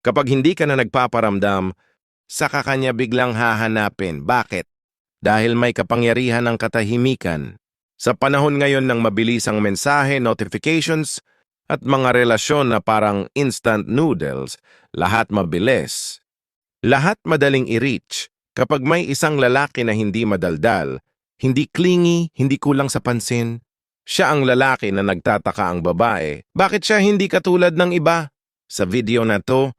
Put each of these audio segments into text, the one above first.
Kapag hindi ka na nagpaparamdam, saka kanya biglang hahanapin. Bakit? Dahil may kapangyarihan ng katahimikan. Sa panahon ngayon ng mabilisang mensahe, notifications, at mga relasyon na parang instant noodles, lahat mabilis. Lahat madaling i-reach. Kapag may isang lalaki na hindi madaldal, hindi clingy, hindi kulang sa pansin, siya ang lalaki na nagtataka ang babae. Bakit siya hindi katulad ng iba? Sa video na to,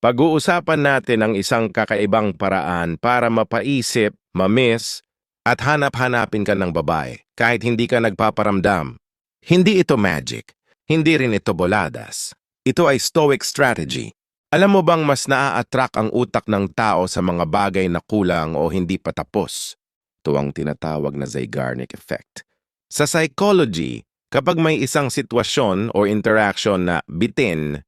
pag-uusapan natin ang isang kakaibang paraan para mapaisip, mamiss, at hanap-hanapin ka ng babae kahit hindi ka nagpaparamdam. Hindi ito magic. Hindi rin ito boladas. Ito ay stoic strategy. Alam mo bang mas naa-attract ang utak ng tao sa mga bagay na kulang o hindi pa tapos? Ito ang tinatawag na Zeigarnik effect. Sa psychology, kapag may isang sitwasyon o interaction na bitin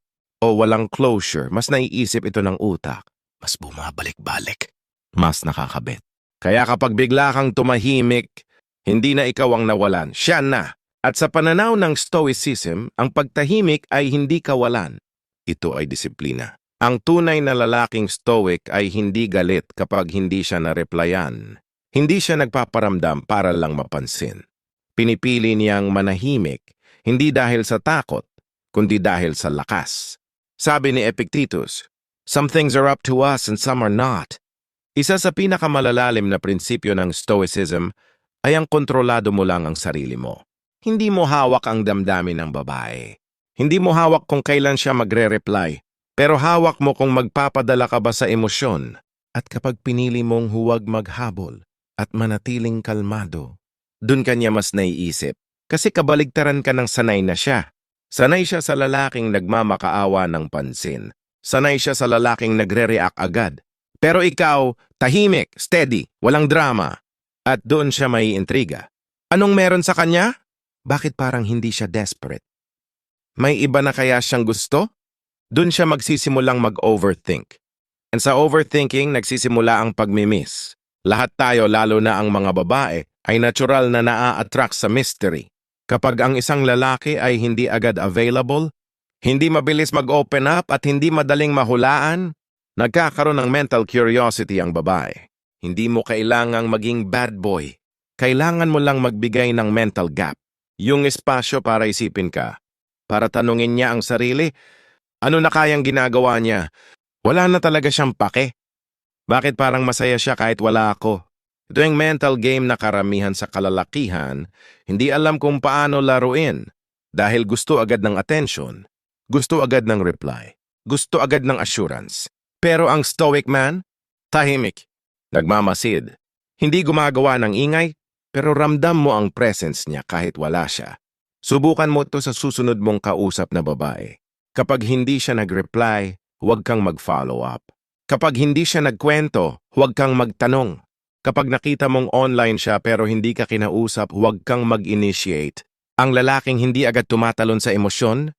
o walang closure, mas naiisip ito ng utak. Mas bumabalik-balik. Mas nakakabit. Kaya kapag bigla kang tumahimik, hindi na ikaw ang nawalan, siya na. At sa pananaw ng Stoicism, ang pagtahimik ay hindi kawalan. Ito ay disiplina. Ang tunay na lalaking Stoic ay hindi galit kapag hindi siya na-replyan. Hindi siya nagpaparamdam para lang mapansin. Pinipili niyang manahimik, hindi dahil sa takot, kundi dahil sa lakas. Sabi ni Epictetus, Some things are up to us and some are not. Isa sa pinakamalalalim na prinsipyo ng Stoicism ay ang kontrolado mo lang ang sarili mo. Hindi mo hawak ang damdamin ng babae. Hindi mo hawak kung kailan siya magre-reply. Pero hawak mo kung magpapadala ka ba sa emosyon. At kapag pinili mong huwag maghabol at manatiling kalmado, dun kanya mas naiisip. Kasi kabaligtaran ka ng sanay na siya. Sanay siya sa lalaking nagmamakaawa ng pansin. Sanay siya sa lalaking nagre-react agad. Pero ikaw, tahimik, steady, walang drama. At doon siya may intriga. Anong meron sa kanya? Bakit parang hindi siya desperate? May iba na kaya siyang gusto? Doon siya magsisimulang mag-overthink. And sa overthinking, nagsisimula ang pagmimiss. Lahat tayo, lalo na ang mga babae, ay natural na naa-attract sa mystery. Kapag ang isang lalaki ay hindi agad available, hindi mabilis mag-open up at hindi madaling mahulaan, nagkakaroon ng mental curiosity ang babae. Hindi mo kailangang maging bad boy. Kailangan mo lang magbigay ng mental gap. Yung espasyo para isipin ka. Para tanungin niya ang sarili, ano na kayang ginagawa niya? Wala na talaga siyang pake. Bakit parang masaya siya kahit wala ako? Ito yung mental game na karamihan sa kalalakihan, hindi alam kung paano laruin dahil gusto agad ng attention, gusto agad ng reply, gusto agad ng assurance. Pero ang stoic man, tahimik, nagmamasid, hindi gumagawa ng ingay, pero ramdam mo ang presence niya kahit wala siya. Subukan mo ito sa susunod mong kausap na babae. Kapag hindi siya nag-reply, huwag kang mag-follow up. Kapag hindi siya nagkwento, huwag kang magtanong. Kapag nakita mong online siya pero hindi ka kinausap, huwag kang mag-initiate. Ang lalaking hindi agad tumatalon sa emosyon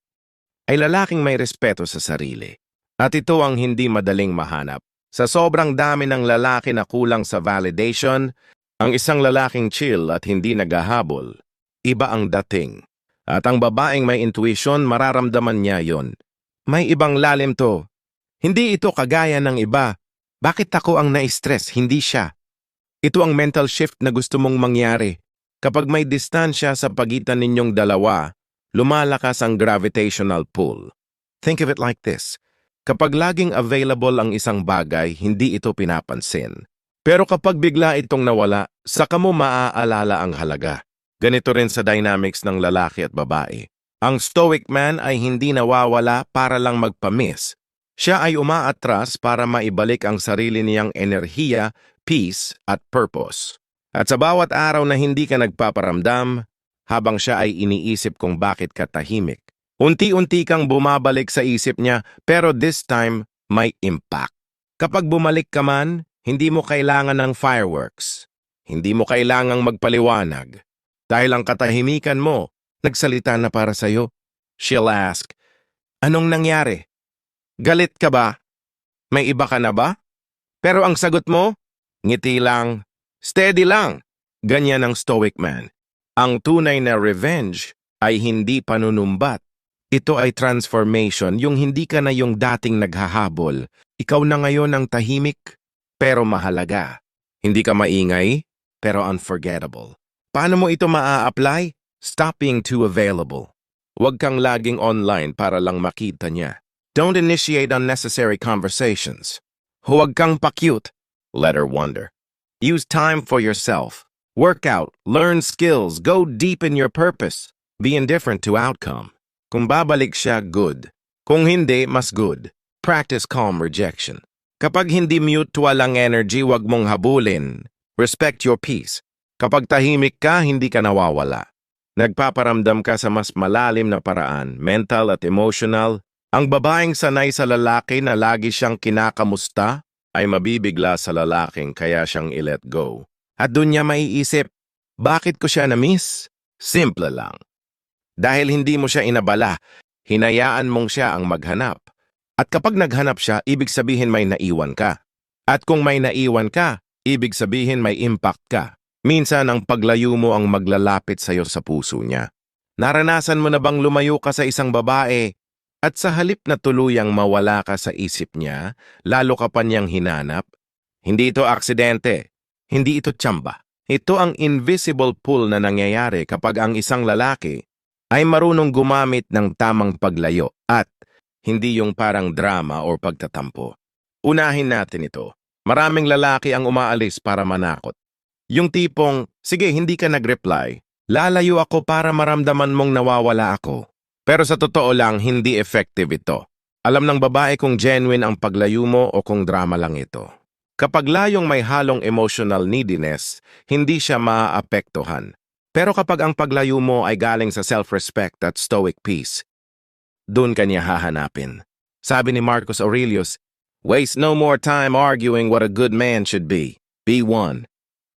ay lalaking may respeto sa sarili. At ito ang hindi madaling mahanap. Sa sobrang dami ng lalaki na kulang sa validation, ang isang lalaking chill at hindi naghahabol, iba ang dating. At ang babaeng may intuition, mararamdaman niya yon. May ibang lalim to. Hindi ito kagaya ng iba. Bakit ako ang na-stress, hindi siya? Ito ang mental shift na gusto mong mangyari. Kapag may distansya sa pagitan ninyong dalawa, lumalakas ang gravitational pull. Think of it like this. Kapag laging available ang isang bagay, hindi ito pinapansin. Pero kapag bigla itong nawala, saka mo maaalala ang halaga. Ganito rin sa dynamics ng lalaki at babae. Ang stoic man ay hindi nawawala para lang magpamiss. Siya ay umaatras para maibalik ang sarili niyang enerhiya, peace at purpose. At sa bawat araw na hindi ka nagpaparamdam, habang siya ay iniisip kung bakit ka tahimik. Unti-unti kang bumabalik sa isip niya pero this time may impact. Kapag bumalik ka man, hindi mo kailangan ng fireworks. Hindi mo kailangang magpaliwanag. Dahil ang katahimikan mo, nagsalita na para sa'yo. She'll ask, Anong nangyari? Galit ka ba? May iba ka na ba? Pero ang sagot mo, ngiti lang, steady lang. Ganyan ang stoic man. Ang tunay na revenge ay hindi panunumbat, Ito ay transformation, yung hindi ka na yung dating naghahabol. Ikaw na ngayon ang tahimik, pero mahalaga. Hindi ka maingay, pero unforgettable. Paano mo ito maa-apply? Stop being too available. Huwag kang laging online para lang makita niya. Don't initiate unnecessary conversations. Huwag kang pa-cute. Let her wonder. Use time for yourself. Work out, learn skills, go deep in your purpose. Be indifferent to outcome. Kung babalik siya, good. Kung hindi, mas good. Practice calm rejection. Kapag hindi mutual ang energy, wag mong habulin. Respect your peace. Kapag tahimik ka, hindi ka nawawala. Nagpaparamdam ka sa mas malalim na paraan, mental at emotional. Ang babaeng sanay sa lalaki na lagi siyang kinakamusta ay mabibigla sa lalaking kaya siyang i-let go. At doon niya maiisip, bakit ko siya na-miss? Simple lang. Dahil hindi mo siya inabala, hinayaan mong siya ang maghanap. At kapag naghanap siya, ibig sabihin may naiwan ka. At kung may naiwan ka, ibig sabihin may impact ka. Minsan ang paglayo mo ang maglalapit sa'yo sa puso niya. Naranasan mo na bang lumayo ka sa isang babae at sa halip na tuluyang mawala ka sa isip niya, lalo ka pa niyang hinanap? Hindi ito aksidente. Hindi ito tsamba. Ito ang invisible pull na nangyayari kapag ang isang lalaki ay marunong gumamit ng tamang paglayo at hindi yung parang drama o pagtatampo. Unahin natin ito. Maraming lalaki ang umaalis para manakot. Yung tipong, sige, hindi ka nag-reply. Lalayo ako para maramdaman mong nawawala ako. Pero sa totoo lang, hindi effective ito. Alam ng babae kung genuine ang paglayo mo o kung drama lang ito. Kapag layong may halong emotional neediness, hindi siya maaapektuhan. Pero kapag ang paglayo mo ay galing sa self-respect at stoic peace, doon ka niya hahanapin. Sabi ni Marcus Aurelius, Waste no more time arguing what a good man should be. Be one.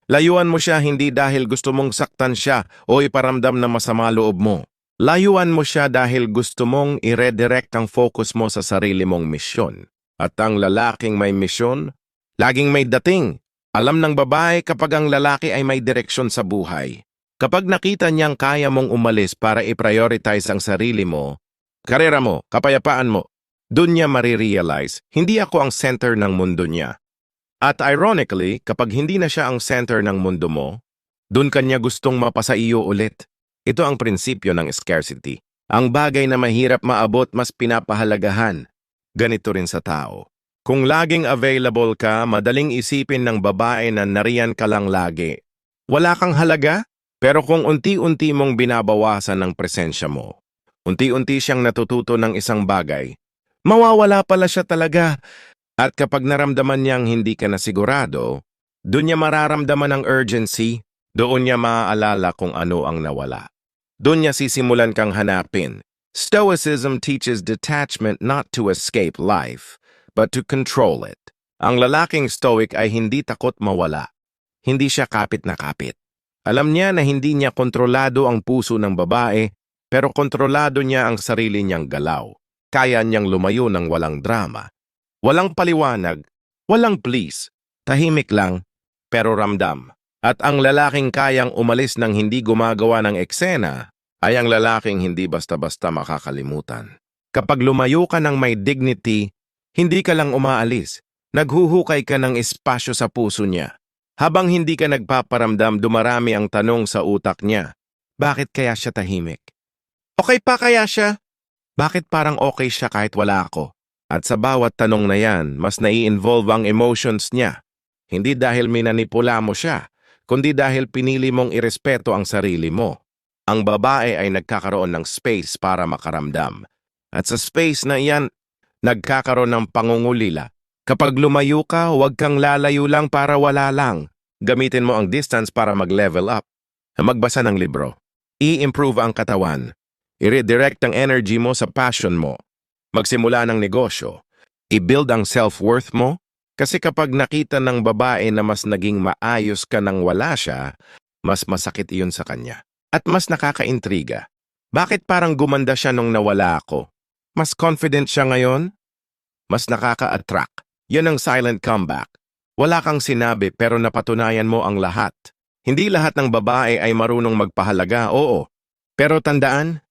Layuan mo siya hindi dahil gusto mong saktan siya o iparamdam na masama loob mo. Layuan mo siya dahil gusto mong i-redirect ang focus mo sa sarili mong misyon. At ang lalaking may misyon, laging may dating. Alam ng babae kapag ang lalaki ay may direksyon sa buhay. Kapag nakita niyang kaya mong umalis para i-prioritize ang sarili mo, karera mo, kapayapaan mo, doon niya marirealize, hindi ako ang center ng mundo niya. At ironically, kapag hindi na siya ang center ng mundo mo, doon kanya gustong mapasa iyo ulit. Ito ang prinsipyo ng scarcity. Ang bagay na mahirap maabot mas pinapahalagahan. Ganito rin sa tao. Kung laging available ka, madaling isipin ng babae na nariyan ka lang lagi. Wala kang halaga, pero kung unti-unti mong binabawasan ng presensya mo, unti-unti siyang natututo ng isang bagay, mawawala pala siya talaga at kapag naramdaman niyang hindi ka na sigurado, doon niya mararamdaman ang urgency, doon niya maaalala kung ano ang nawala. Doon niya sisimulan kang hanapin. Stoicism teaches detachment not to escape life, but to control it. Ang lalaking stoic ay hindi takot mawala. Hindi siya kapit na kapit. Alam niya na hindi niya kontrolado ang puso ng babae, pero kontrolado niya ang sarili niyang galaw. Kaya niyang lumayo ng walang drama. Walang paliwanag, walang please, tahimik lang, pero ramdam. At ang lalaking kayang umalis ng hindi gumagawa ng eksena ay ang lalaking hindi basta-basta makakalimutan. Kapag lumayo ka ng may dignity, hindi ka lang umaalis, naghuhukay ka ng espasyo sa puso niya. Habang hindi ka nagpaparamdam, dumarami ang tanong sa utak niya. Bakit kaya siya tahimik? Okay pa kaya siya? Bakit parang okay siya kahit wala ako? At sa bawat tanong na yan, mas nai-involve ang emotions niya. Hindi dahil minanipula mo siya, kundi dahil pinili mong irespeto ang sarili mo. Ang babae ay nagkakaroon ng space para makaramdam. At sa space na iyan, nagkakaroon ng pangungulila. Kapag lumayo ka, huwag kang lalayo lang para wala lang. Gamitin mo ang distance para mag-level up. Magbasa ng libro. I-improve ang katawan. I-redirect ang energy mo sa passion mo magsimula ng negosyo, i-build ang self-worth mo, kasi kapag nakita ng babae na mas naging maayos ka nang wala siya, mas masakit iyon sa kanya. At mas nakakaintriga. Bakit parang gumanda siya nung nawala ako? Mas confident siya ngayon? Mas nakaka-attract. Yan ang silent comeback. Wala kang sinabi pero napatunayan mo ang lahat. Hindi lahat ng babae ay marunong magpahalaga, oo. Pero tandaan,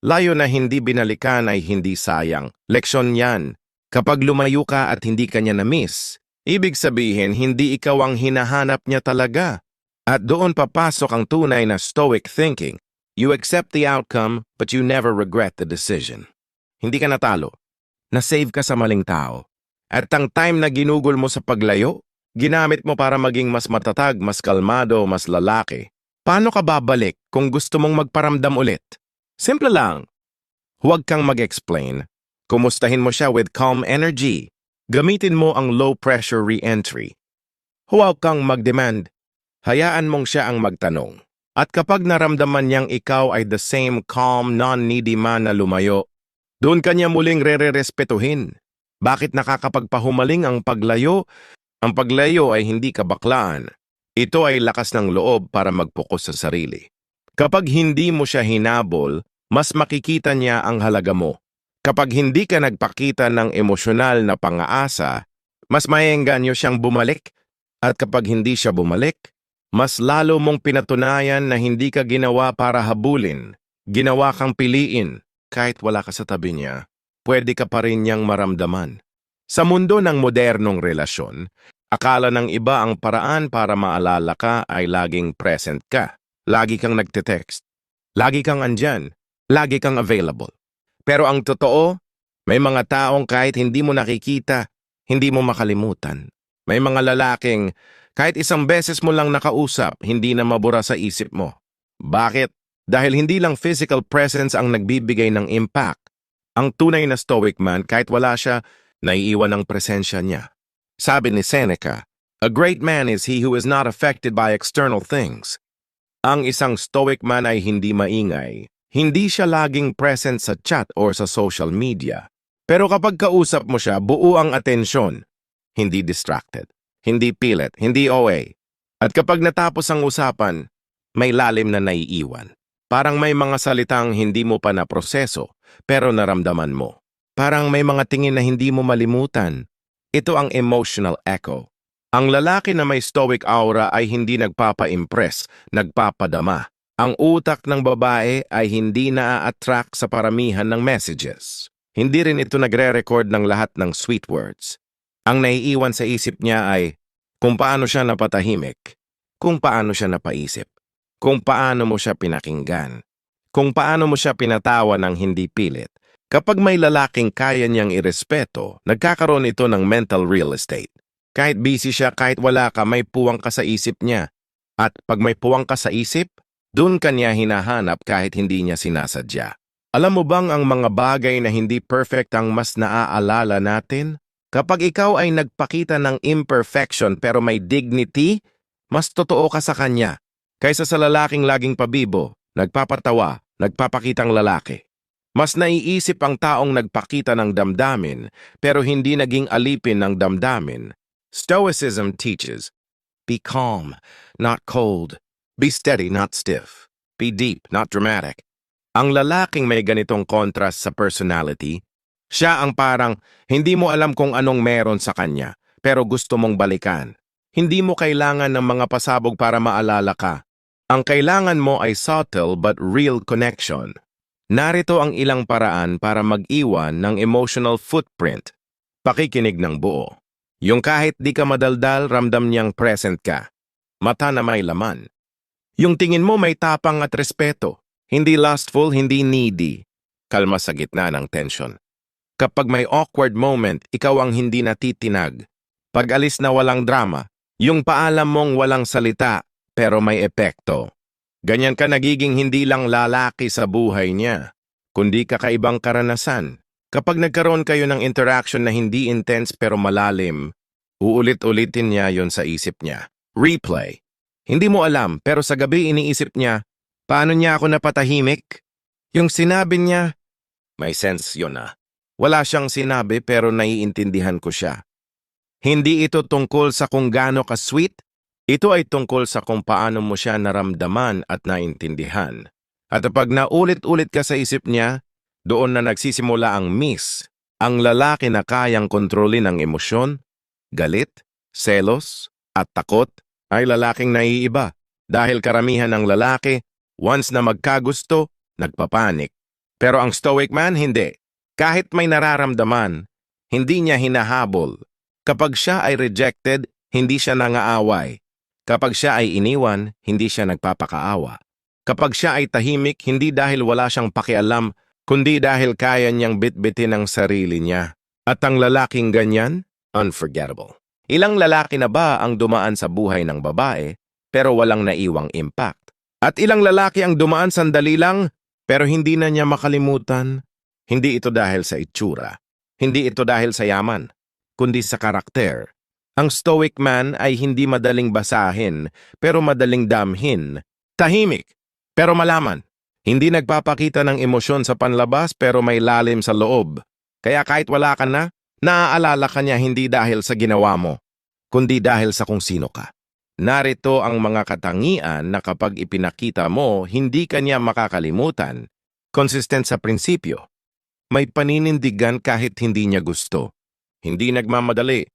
Layo na hindi binalikan ay hindi sayang. Leksyon yan. Kapag lumayo ka at hindi ka niya na-miss, ibig sabihin hindi ikaw ang hinahanap niya talaga. At doon papasok ang tunay na stoic thinking. You accept the outcome, but you never regret the decision. Hindi ka natalo. Na-save ka sa maling tao. At ang time na ginugol mo sa paglayo, ginamit mo para maging mas matatag, mas kalmado, mas lalaki. Paano ka babalik kung gusto mong magparamdam ulit? Simple lang. Huwag kang mag-explain. Kumustahin mo siya with calm energy. Gamitin mo ang low-pressure re-entry. Huwag kang mag-demand. Hayaan mong siya ang magtanong. At kapag naramdaman niyang ikaw ay the same calm, non-needy man na lumayo, doon kanya muling re-respetuhin. Bakit nakakapagpahumaling ang paglayo? Ang paglayo ay hindi kabaklaan. Ito ay lakas ng loob para magpokus sa sarili. Kapag hindi mo siya hinabol, mas makikita niya ang halaga mo. Kapag hindi ka nagpakita ng emosyonal na pangaasa, mas maengganyo siyang bumalik. At kapag hindi siya bumalik, mas lalo mong pinatunayan na hindi ka ginawa para habulin. Ginawa kang piliin kahit wala ka sa tabi niya. Pwede ka pa rin niyang maramdaman. Sa mundo ng modernong relasyon, akala ng iba ang paraan para maalala ka ay laging present ka. Lagi kang nagte-text. Lagi kang andyan. Lagi kang available. Pero ang totoo, may mga taong kahit hindi mo nakikita, hindi mo makalimutan. May mga lalaking kahit isang beses mo lang nakausap, hindi na mabura sa isip mo. Bakit? Dahil hindi lang physical presence ang nagbibigay ng impact. Ang tunay na stoic man, kahit wala siya, naiiwan ang presensya niya. Sabi ni Seneca, A great man is he who is not affected by external things. Ang isang stoic man ay hindi maingay. Hindi siya laging present sa chat or sa social media. Pero kapag kausap mo siya, buo ang atensyon. Hindi distracted. Hindi pilit. Hindi OA. At kapag natapos ang usapan, may lalim na naiiwan. Parang may mga salitang hindi mo pa naproseso, pero naramdaman mo. Parang may mga tingin na hindi mo malimutan. Ito ang emotional echo. Ang lalaki na may stoic aura ay hindi nagpapa-impress, nagpapadama. Ang utak ng babae ay hindi na-attract sa paramihan ng messages. Hindi rin ito nagre-record ng lahat ng sweet words. Ang naiiwan sa isip niya ay kung paano siya napatahimik, kung paano siya napaisip, kung paano mo siya pinakinggan, kung paano mo siya pinatawa ng hindi pilit. Kapag may lalaking kaya niyang irespeto, nagkakaroon ito ng mental real estate. Kahit busy siya, kahit wala ka, may puwang ka sa isip niya. At pag may puwang ka sa isip, dun ka niya hinahanap kahit hindi niya sinasadya. Alam mo bang ang mga bagay na hindi perfect ang mas naaalala natin? Kapag ikaw ay nagpakita ng imperfection pero may dignity, mas totoo ka sa kanya kaysa sa lalaking laging pabibo, nagpapatawa, nagpapakitang lalaki. Mas naiisip ang taong nagpakita ng damdamin pero hindi naging alipin ng damdamin. Stoicism teaches, be calm, not cold. Be steady, not stiff. Be deep, not dramatic. Ang lalaking may ganitong contrast sa personality, siya ang parang hindi mo alam kung anong meron sa kanya, pero gusto mong balikan. Hindi mo kailangan ng mga pasabog para maalala ka. Ang kailangan mo ay subtle but real connection. Narito ang ilang paraan para mag-iwan ng emotional footprint. Pakikinig ng buo. Yung kahit di ka madaldal, ramdam niyang present ka. Mata na may laman. Yung tingin mo may tapang at respeto. Hindi lustful, hindi needy. Kalma sa gitna ng tension. Kapag may awkward moment, ikaw ang hindi natitinag. Pag alis na walang drama, yung paalam mong walang salita, pero may epekto. Ganyan ka nagiging hindi lang lalaki sa buhay niya, kundi kakaibang karanasan. Kapag nagkaroon kayo ng interaction na hindi intense pero malalim, uulit-ulitin niya yon sa isip niya. Replay. Hindi mo alam pero sa gabi iniisip niya, paano niya ako napatahimik? Yung sinabi niya, may sense yun ah. Wala siyang sinabi pero naiintindihan ko siya. Hindi ito tungkol sa kung gaano ka-sweet, ito ay tungkol sa kung paano mo siya naramdaman at naintindihan. At pag naulit-ulit ka sa isip niya, doon na nagsisimula ang miss, ang lalaki na kayang kontrolin ang emosyon, galit, selos, at takot ay lalaking naiiba dahil karamihan ng lalaki, once na magkagusto, nagpapanik. Pero ang stoic man, hindi. Kahit may nararamdaman, hindi niya hinahabol. Kapag siya ay rejected, hindi siya nangaaway. Kapag siya ay iniwan, hindi siya nagpapakaawa. Kapag siya ay tahimik, hindi dahil wala siyang pakialam, kundi dahil kaya niyang bitbitin ang sarili niya. At ang lalaking ganyan, unforgettable. Ilang lalaki na ba ang dumaan sa buhay ng babae, pero walang naiwang impact? At ilang lalaki ang dumaan sandali lang, pero hindi na niya makalimutan. Hindi ito dahil sa itsura. Hindi ito dahil sa yaman, kundi sa karakter. Ang stoic man ay hindi madaling basahin, pero madaling damhin. Tahimik, pero malaman. Hindi nagpapakita ng emosyon sa panlabas pero may lalim sa loob. Kaya kahit wala ka na, naaalala ka niya hindi dahil sa ginawa mo, kundi dahil sa kung sino ka. Narito ang mga katangian na kapag ipinakita mo, hindi ka niya makakalimutan. Consistent sa prinsipyo. May paninindigan kahit hindi niya gusto. Hindi nagmamadali.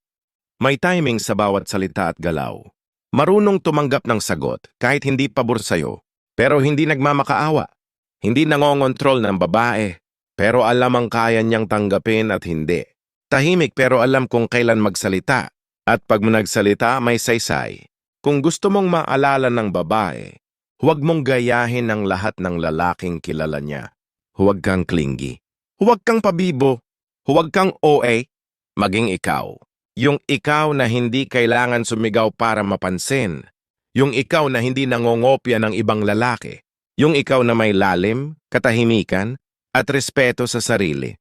May timing sa bawat salita at galaw. Marunong tumanggap ng sagot kahit hindi pabor sa'yo, pero hindi nagmamakaawa. Hindi nangongontrol ng babae, pero alam ang kaya niyang tanggapin at hindi. Tahimik pero alam kung kailan magsalita. At pag nagsalita, may saysay. Kung gusto mong maalala ng babae, huwag mong gayahin ang lahat ng lalaking kilala niya. Huwag kang klingi. Huwag kang pabibo. Huwag kang OA. Maging ikaw. Yung ikaw na hindi kailangan sumigaw para mapansin. Yung ikaw na hindi nangongopya ng ibang lalaki. Yung ikaw na may lalim, katahimikan, at respeto sa sarili.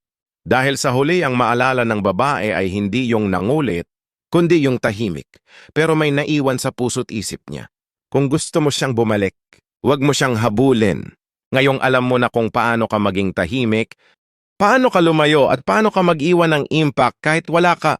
Dahil sa huli ang maalala ng babae ay hindi yung nangulit, kundi yung tahimik, pero may naiwan sa puso't isip niya. Kung gusto mo siyang bumalik, huwag mo siyang habulin. Ngayong alam mo na kung paano ka maging tahimik, paano ka lumayo at paano ka mag-iwan ng impact kahit wala ka.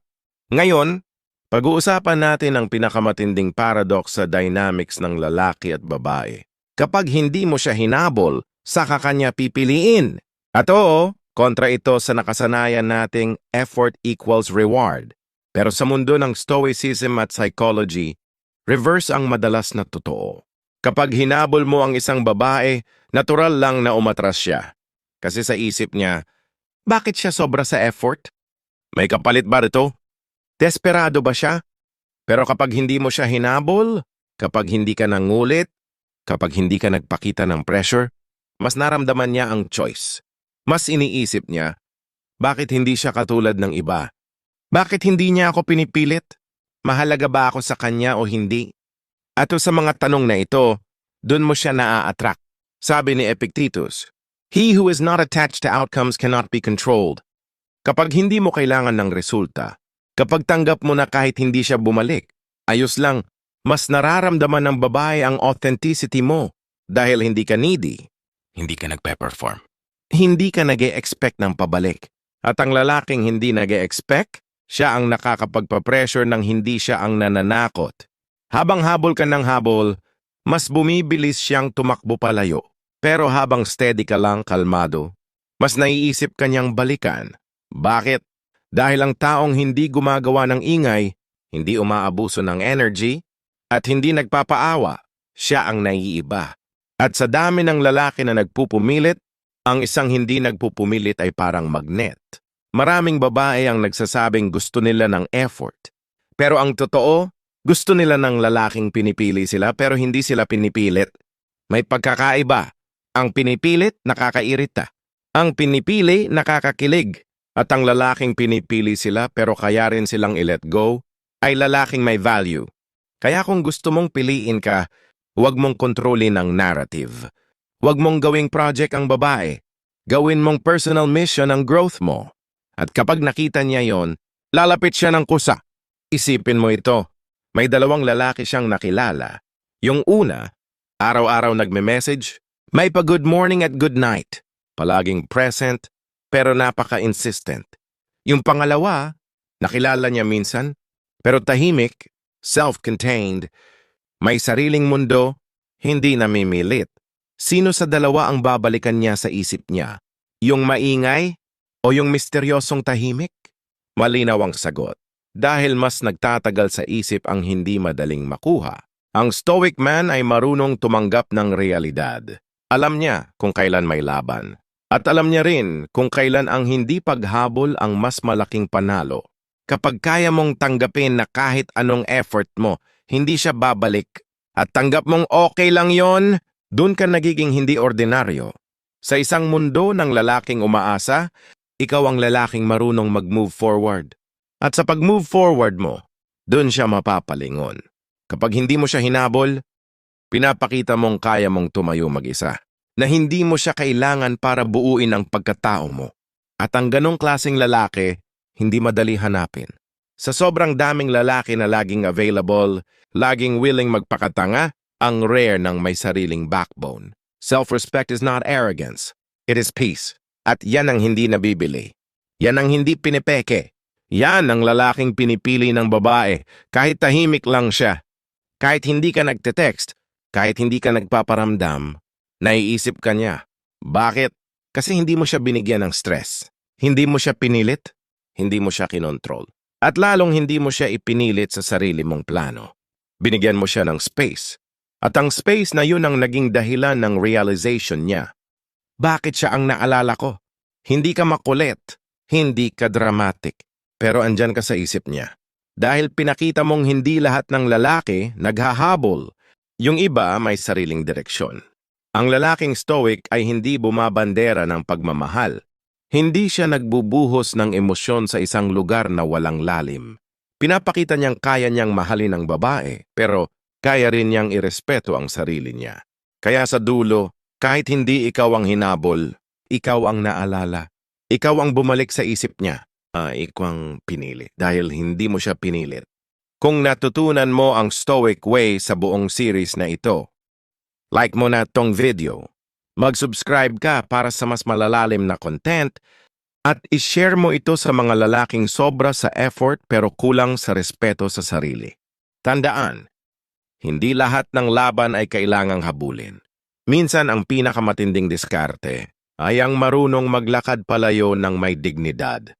Ngayon, pag-uusapan natin ang pinakamatinding paradox sa dynamics ng lalaki at babae. Kapag hindi mo siya hinabol, saka kanya pipiliin. At oo, kontra ito sa nakasanayan nating effort equals reward. Pero sa mundo ng stoicism at psychology, reverse ang madalas na totoo. Kapag hinabol mo ang isang babae, natural lang na umatras siya. Kasi sa isip niya, bakit siya sobra sa effort? May kapalit ba rito? Desperado ba siya? Pero kapag hindi mo siya hinabol, kapag hindi ka nangulit, kapag hindi ka nagpakita ng pressure, mas naramdaman niya ang choice. Mas iniisip niya, bakit hindi siya katulad ng iba? Bakit hindi niya ako pinipilit? Mahalaga ba ako sa kanya o hindi? At sa mga tanong na ito, dun mo siya naa-attract. Sabi ni Epictetus, He who is not attached to outcomes cannot be controlled. Kapag hindi mo kailangan ng resulta, kapag tanggap mo na kahit hindi siya bumalik, ayos lang, mas nararamdaman ng babae ang authenticity mo dahil hindi ka needy, hindi ka nagpe-perform. Hindi ka nag expect ng pabalik. At ang lalaking hindi nag expect siya ang nakakapagpa-pressure nang hindi siya ang nananakot. Habang habol ka ng habol, mas bumibilis siyang tumakbo palayo. Pero habang steady ka lang kalmado, mas naiisip kanyang balikan. Bakit? Dahil ang taong hindi gumagawa ng ingay, hindi umaabuso ng energy, at hindi nagpapaawa, siya ang naiiba. At sa dami ng lalaki na nagpupumilit, ang isang hindi nagpupumilit ay parang magnet. Maraming babae ang nagsasabing gusto nila ng effort. Pero ang totoo, gusto nila ng lalaking pinipili sila pero hindi sila pinipilit. May pagkakaiba. Ang pinipilit, nakakairita. Ang pinipili, nakakakilig. At ang lalaking pinipili sila pero kaya rin silang i-let go, ay lalaking may value. Kaya kung gusto mong piliin ka, huwag mong kontrolin ang narrative. Huwag mong gawing project ang babae. Gawin mong personal mission ang growth mo. At kapag nakita niya yon, lalapit siya ng kusa. Isipin mo ito, may dalawang lalaki siyang nakilala. Yung una, araw-araw nagme-message, may pa good morning at good night. Palaging present, pero napaka-insistent. Yung pangalawa, nakilala niya minsan, pero tahimik, self-contained, may sariling mundo, hindi namimilit. Sino sa dalawa ang babalikan niya sa isip niya? Yung maingay o yung misteryosong tahimik? Malinaw ang sagot. Dahil mas nagtatagal sa isip ang hindi madaling makuha. Ang stoic man ay marunong tumanggap ng realidad. Alam niya kung kailan may laban. At alam niya rin kung kailan ang hindi paghabol ang mas malaking panalo. Kapag kaya mong tanggapin na kahit anong effort mo, hindi siya babalik, at tanggap mong okay lang yon, dun ka nagiging hindi ordinaryo. Sa isang mundo ng lalaking umaasa, ikaw ang lalaking marunong mag-move forward. At sa pag-move forward mo, dun siya mapapalingon. Kapag hindi mo siya hinabol, pinapakita mong kaya mong tumayo mag-isa. Na hindi mo siya kailangan para buuin ang pagkatao mo. At ang ganong klaseng lalaki, hindi madali hanapin. Sa sobrang daming lalaki na laging available, laging willing magpakatanga, ang rare ng may sariling backbone. Self-respect is not arrogance. It is peace. At yan ang hindi nabibili. Yan ang hindi pinipeke. Yan ang lalaking pinipili ng babae kahit tahimik lang siya. Kahit hindi ka nagte-text, kahit hindi ka nagpaparamdam, naiisip ka niya. Bakit? Kasi hindi mo siya binigyan ng stress. Hindi mo siya pinilit, hindi mo siya kinontrol. At lalong hindi mo siya ipinilit sa sarili mong plano. Binigyan mo siya ng space. At ang space na yun ang naging dahilan ng realization niya. Bakit siya ang naalala ko? Hindi ka makulit, hindi ka dramatic, pero andyan ka sa isip niya. Dahil pinakita mong hindi lahat ng lalaki naghahabol, yung iba may sariling direksyon. Ang lalaking stoic ay hindi bumabandera ng pagmamahal. Hindi siya nagbubuhos ng emosyon sa isang lugar na walang lalim. Pinapakita niyang kaya niyang mahalin ang babae, pero kaya rin niyang irespeto ang sarili niya. Kaya sa dulo, kahit hindi ikaw ang hinabol, ikaw ang naalala. Ikaw ang bumalik sa isip niya. Ah, ikaw ang pinili dahil hindi mo siya pinilit. Kung natutunan mo ang Stoic Way sa buong series na ito, like mo na tong video, mag-subscribe ka para sa mas malalalim na content at ishare mo ito sa mga lalaking sobra sa effort pero kulang sa respeto sa sarili. Tandaan, hindi lahat ng laban ay kailangang habulin. Minsan ang pinakamatinding diskarte ay ang marunong maglakad palayo ng may dignidad.